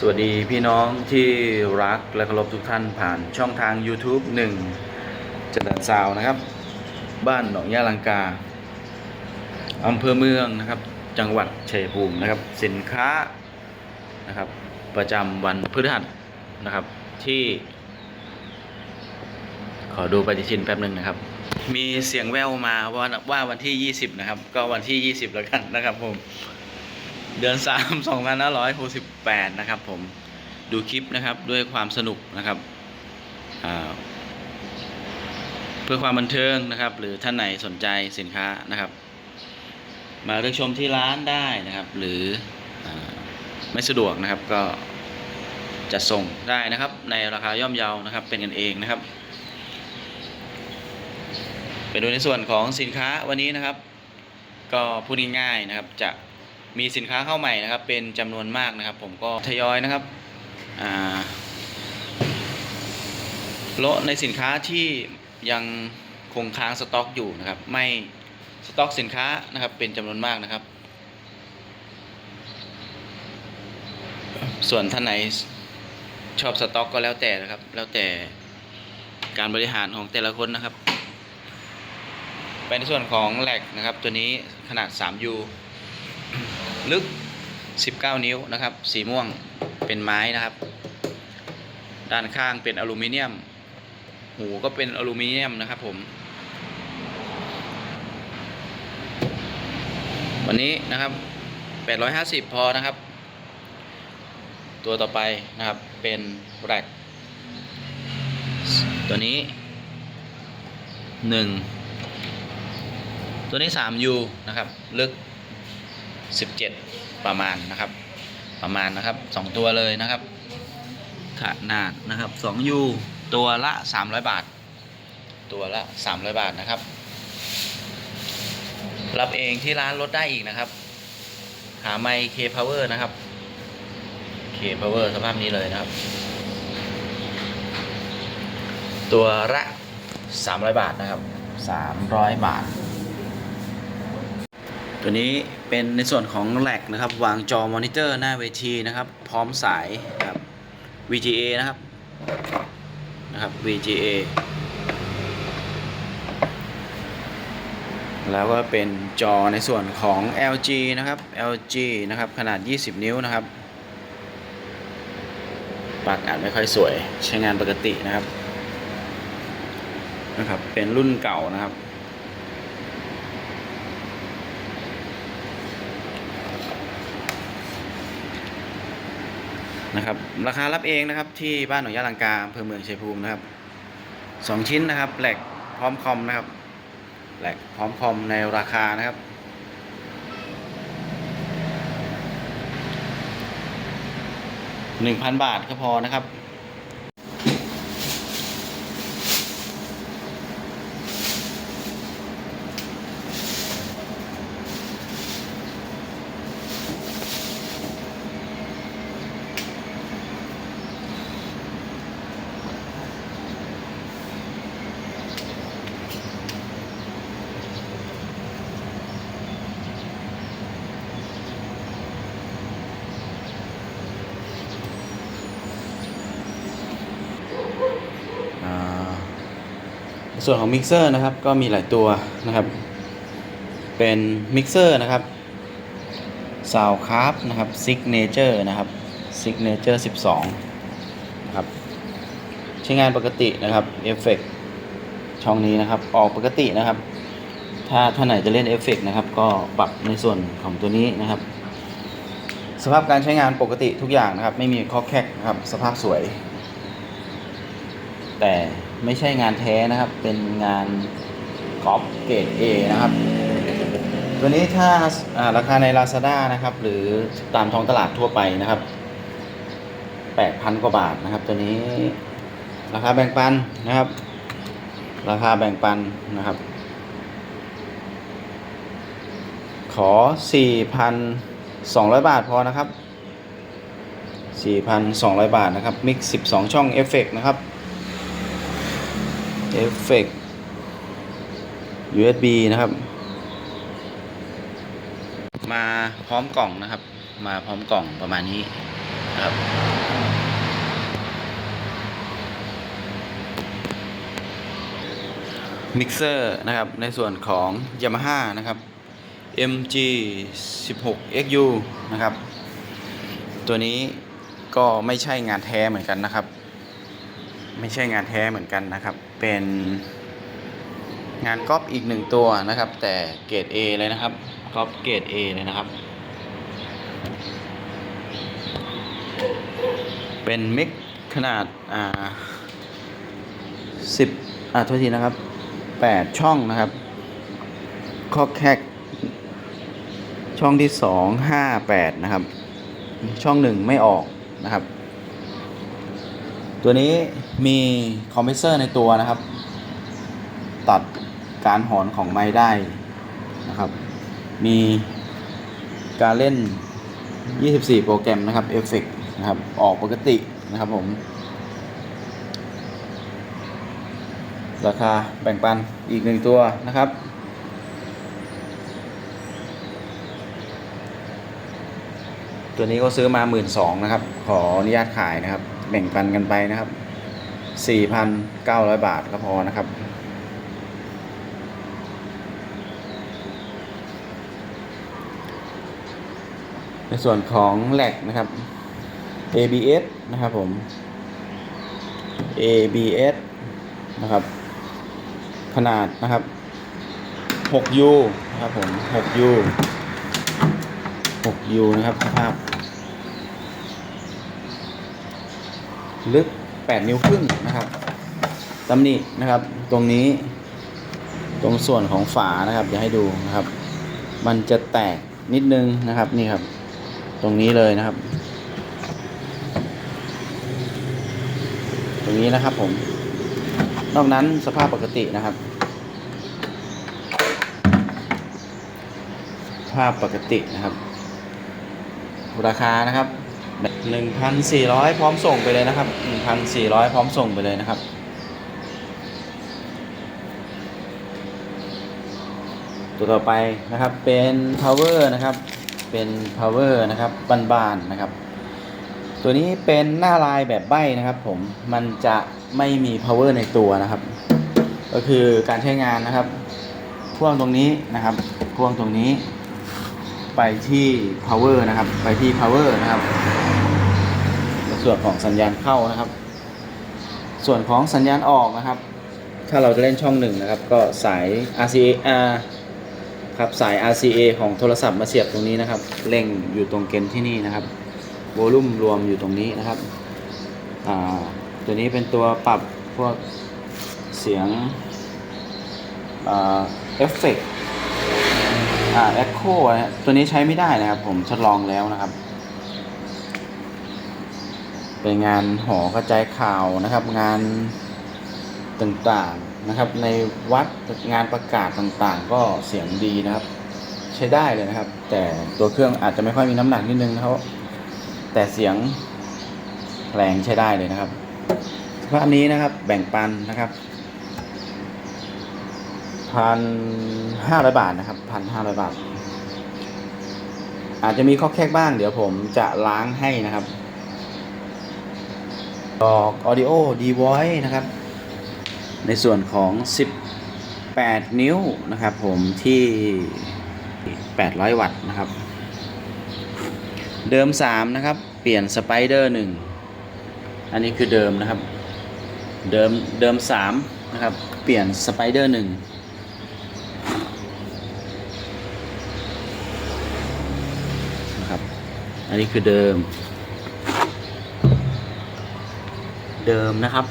สวัสดีพี่น้องที่รักและเคารพทุกท่านผ่านช่องทาง YouTube 1จันทร์ซาวนะครับ บ้านหนองยาลังกาอำเภอเมืองนะครับ จังหวัดชัยภูมินะครับ สินค้านะครับ ประจำวันพฤหัสนะครับที่ ขอดูปฏิทินแป๊บหนึ่งนะครับ มีเสียงแววมาว่าว่าวันที่ 20 นะครับ ก็วันที่ 20 แล้วกันนะครับผม เดือน3 2568นะครับผมดูคลิปนะครับด้วยความสนุกนะครับเพื่อความบันเทิงนะครับ หรือท่านไหนสนใจสินค้านะครับ มาเลือกชมที่ร้านได้นะครับ หรืออไม่สะดวกนะครับก็จะส่งได้นะครับ ในราคาย่อมเยานะครับ เป็นกันเองนะครับไปดูในส่วนของสินค้าวันนี้นะครับ ก็พูดง่ายๆนะครับจะ มีสินค้าเข้าใหม่นะครับ เป็นจำนวนมากนะครับ ผมก็ทยอยนะครับอ่าโละในสินค้าที่ยังคงค้างสต็อกอยู่นะครับ ไม่สต็อกสินค้านะครับ เป็นจำนวนมากนะครับ ส่วนท่านไหนชอบสต็อกก็แล้วแต่นะครับ แล้วแต่การบริหารของแต่ละคนนะครับไปในส่วนของแหลกนะครับ ตัวนี้ขนาด 3U ลึก 19 นิ้วนะครับ สีม่วงเป็นไม้นะครับ ด้านข้างเป็นอลูมิเนียม หูก็เป็นอลูมิเนียมนะครับผม วันนี้นะครับ 850 พอนะครับ ตัวต่อไปนะครับเป็นแร็กตัวนี้ 1 ตัวนี้ 3U นะครับ ลึก 17 ประมาณนะครับ ประมาณนะครับ 2 ตัวเลยนะครับ ขนาดนะครับ 2U ตัวละ 300 บาท ตัวละ 300 บาทนะครับ รับเองที่ร้านลดได้อีกนะครับ หาไมค์ K Power นะครับ K Power สภาพนี้เลยนะครับ ตัวละ 300 บาทนะครับ 300 บาท ตัวนี้เป็นในส่วนของแหลกนะครับ วางจอมอนิเตอร์หน้าเวทีนะครับ พร้อมสายครับ VGA นะครับนะครับ VGA แล้วก็เป็นจอในส่วนของ LG นะครับ LG นะครับขนาด 20 นิ้วนะครับปากอ่านไม่ค่อยสวยใช้งานปกตินะครับนะครับ เป็นรุ่นเก่านะครับ นะครับ ราคารับเองนะครับที่บ้านหนองยาลังกาอำเภอเมืองชัยภูมินะครับสองชิ้นนะครับแหลกพร้อมคอมนะครับแหลกพร้อมคอมในราคานะครับหนึ่งพันบาทก็พอนะครับ ส่วนของมิกเซอร์นะครับก็มีหลายตัวนะครับ เป็นมิกเซอร์นะครับ s o u n d c r a f t นะครับ Signature นะครับ Signature 12นะครับใช้งานปกตินะครับเอฟเฟกช่องนี้นะครับ ออกปกตินะครับ ถ้าท่านไหนจะเล่นเอฟเฟกนะครับ ก็ปรับในส่วนของตัวนี้นะครับ สภาพการใช้งานปกติทุกอย่างนะครับ ไม่มีข้อแคกนะครับ สภาพสวย แต่ ไม่ใช่งานแท้นะครับ เป็นงานกอบเกรด A นะครับ ตัวนี้ถ้าอ่าราคาใน Lazada นะครับ หรือตามท้องตลาดทั่วไปนะครับ 8,000 กว่าบาทนะครับ ตัวนี้ราคาแบ่งปันนะครับ ราคาแบ่งปันนะครับ ขอ 4,200 บาทพอนะครับ 4,200 บาทนะครับ มิก12 ช่องเอฟเฟกนะครับ เอฟเฟก USB นะครับ มาพร้อมกล่องนะครับ มาพร้อมกล่องประมาณนี้นะครับ มิกเซอร์นะครับ ในส่วนของ Yamaha นะครับ MG 16 XU นะครับ ตัวนี้ก็ไม่ใช่งานแท้เหมือนกันนะครับ ไม่ใช่งานแท้เหมือนกันนะครับ เป็นงานก๊อปอีกหนึ่งตัวนะครับ แต่เกรด A เลยนะครับก๊อปเกรด A เลยนะครับ เป็นมิกขนาดอ่าสิบอ่าโทษทีนะครับแปดช่องนะครับคอกแคกช่องที่สองห้าแปดนะครับ ช่องหนึ่งไม่ออกนะครับ ตัวนี้มีคอมเพรสเซอร์ในตัวนะครับ ตัดการหอนของไม้ได้นะครับ มีการเล่น 24 โปรแกรมนะครับเอฟเฟกนะครับ ออกปกตินะครับผม ราคาแบ่งปันอีกหนึ่งตัวนะครับ ตัวนี้ก็ซื้อมา 1 2ื่นนะครับ ขออนุญาตขายนะครับ แบ่งปันกันไปนะครับ4,900บาทก็พอนะครับ ในส่วนของแหลกนะครับ ABS นะครับผม ABS นะครับ ขนาดนะครับ 6U นะครับผม 6U 6U นะครับสภาพ ลึก 8 นิ้วครึ่งนะครับตำหนินะครับ ตรงนี้ ตรงส่วนของฝานะครับอยาให้ดูนะครับ มันจะแตกนิดนึงนะครับนี่ครับ ตรงนี้เลยนะครับ ตรงนี้นะครับผม นอกนั้นสภาพปกตินะครับสภาพปกตินะครับ ราคานะครับ 1,400 พร้อมส่งไปเลยนะครับ 1,400 พร้อมส่งไปเลยนะครับ ตัวต่อไปนะครับเป็น power นะครับ เป็น power นะครับบานๆนะครับ ตัวนี้เป็นหน้าลายแบบใบนะครับ ผมมันจะไม่มี power ในตัวนะครับ ก็คือการใช้งานนะครับพ่วงตรงนี้นะครับพ่วงตรงนี้ ไปที่ power นะครับ ไปที่ power นะครับ ในส่วนของสัญญาณเข้านะครับ ส่วนของสัญญาณออกนะครับ ถ้าเราจะเล่นช่องหนึ่งนะครับ ก็สาย RCA ครับสาย RCA ของโทรศัพท์มาเสียบตรงนี้นะครับเร่งอยู่ตรงเกนที่นี่นะครับโวลูมรวมอยู่ตรงนี้นะครับอ่าตัวนี้เป็นตัวปรับพวกเสียงเอฟเฟกต์ อ่าเอ็กโคนะตัวนี้ใช้ไม่ได้นะครับ ผมทดลองแล้วนะครับเป็นงานหอกระจายข่าวนะครับ งานต่างๆนะครับ ในวัดงานประกาศต่างๆ ก็เสียงดีนะครับ ใช้ได้เลยนะครับ แต่ตัวเครื่องอาจจะไม่ค่อยมีน้ำหนักนิดนึงนะครับแต่เสียงแรงใช้ได้เลยนะครับสภาพนี้นะครับแบ่งปันนะครับ พันห้าร้อยบาทนะครับพันห้าร้อยบาท อาจจะมีข้อแคกบ้างเดี๋ยวผมจะล้างให้นะครับดอก Audio d v o i c e นะครับ ในส่วนของ 18 นิ้วนะครับ ผมที่ 800 วัตต์นะครับ เดิม 3 นะครับ เปลี่ยนสไปเดอร์1อันนี้คือเดิมนะครับ เดิมเดิม 3 นะครับ เปลี่ยนสไปเดอร์1นะครับ อันนี้คือเดิม เดิมนะครับ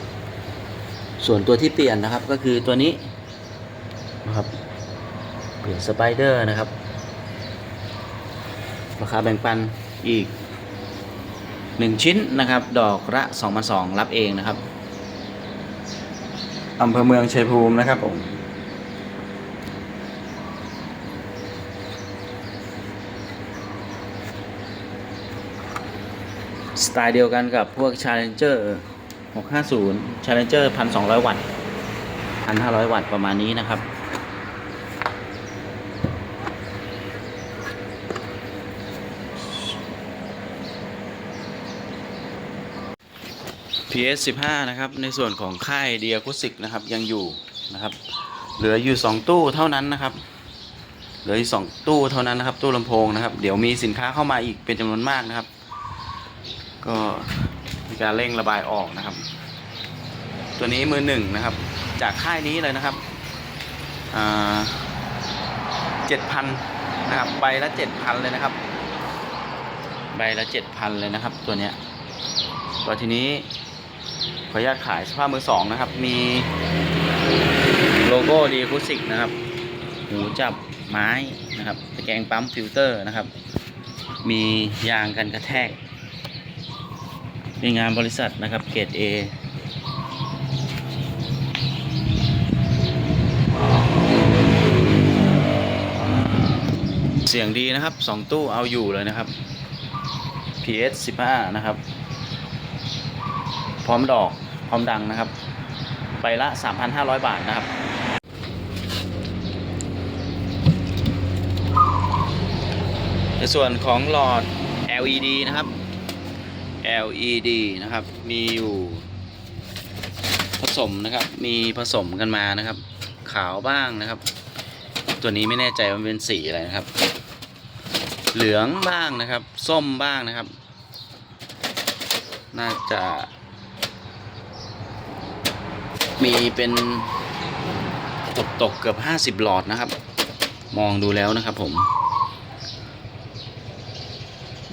ส่วนตัวที่เปลี่ยนนะครับก็คือตัวนี้นะครับ เปลี่ยนสไปเดอร์นะครับราคาแบ่งปันอีก 1 ชิ้นนะครับ ดอกละ2 2 0 0รับเองนะครับอำเภอเมืองชัยภูมินะครับผม ตล์เดียวกันกับพวก Challenger 650 Challenger 1,200 วัตต์ 1,500 วัตต์ประมาณนี้นะครับ PS 15 นะครับ ในส่วนของค่ายเดียคุสิกนะครับ ยังอยู่นะครับ เหลืออยู่ 2 ตู้เท่านั้นนะครับเหลืออยู่สองตู้เท่านั้นนะครับ ตู้ลำโพงนะครับ เดี๋ยวมีสินค้าเข้ามาอีกเป็นจำนวนมากนะครับ ก็มีการเร่งระบายออกนะครับ ตัวนี้มือหนึ่งนะครับ จากค่ายนี้เลยนะครับเจ็ดพันนะครับใบละเจ็ดพันเลยนะครับ ใบละเจ็ดพันเลยนะครับ ตัวเนี้ยก็ทีนี้ขออนุญาตขายสภาพมือสองนะครับ มีโลโก้ดีคูสิกนะครับ หูจับไม้นะครับตะแกรงปั๊มฟิลเตอร์นะครับ มียางกันกระแทก มีงานบริษัทนะครับเกรด A เสียงดีนะครับสองตู้เอาอยู่เลยนะครับ PS 15นะครับ พร้อมดอกพร้อมดังนะครับ ไปละ 3,500 บาทนะครับในส่วนของหลอด LED นะครับ LED นะครับ มีอยู่ ผสมนะครับ มีผสมกันมานะครับ ขาวบ้างนะครับ ตัวนี้ไม่แน่ใจว่าเป็นสีอะไรนะครับ เหลืองบ้างนะครับ ส้มบ้างนะครับ น่าจะ มีเป็นตกตกเกือบห้าสิบหลอดนะครับ มองดูแล้วนะครับผม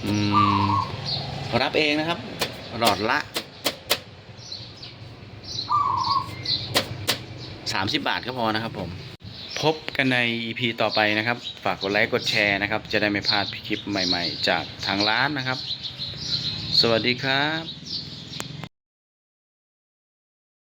อืม รับเองนะครับ หลอดละ 30 บาทก็พอนะครับผมพบกันใน EP ต่อไปนะครับ ฝากกดไลค์กดแชร์นะครับ จะได้ไม่พลาดคลิปใหม่ ๆ จากทางร้านนะครับ สวัสดีครับ